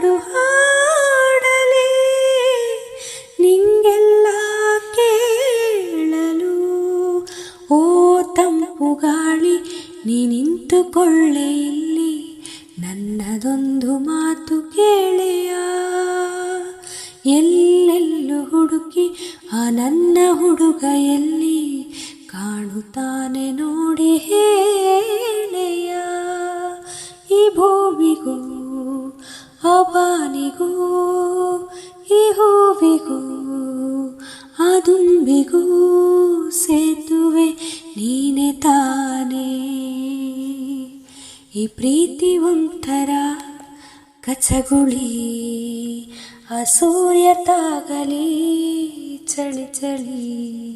ಹಾಡು ಹಾಡಲೇ, ನಿಂಗೆಲ್ಲ ಕೇಳಲು. ಓ ತಂಪು ಗಾಳಿ ನೀ ನಿಂತುಕೊಳ್ಳೆ ಇಲ್ಲಿ. ನನ್ನದೊಂದು ಮಾತು ಕೇಳೆಯ? ಎಲ್ಲೆಲ್ಲೂ ಹುಡುಕಿ, ಆ ನನ್ನ ಹುಡುಗ ಎಲ್ಲಿ? ಕಾಣುತ್ತಾನೆ ನೋಡಿ ಹೇ ಆ ಬಾನಿಗೂ ಈ ಹೂವಿಗೂ, ಆ ದುಂಬಿಗೂ ಸೇತುವೆ ನೀನೆ ತಾನೇ. ಈ ಪ್ರೀತಿ ಒಂಥರ ಕಚಗುಳಿ ಆ ಸೂರ್ಯ ತಾಗಲಿ ಚಳಿ ಚಳಿ.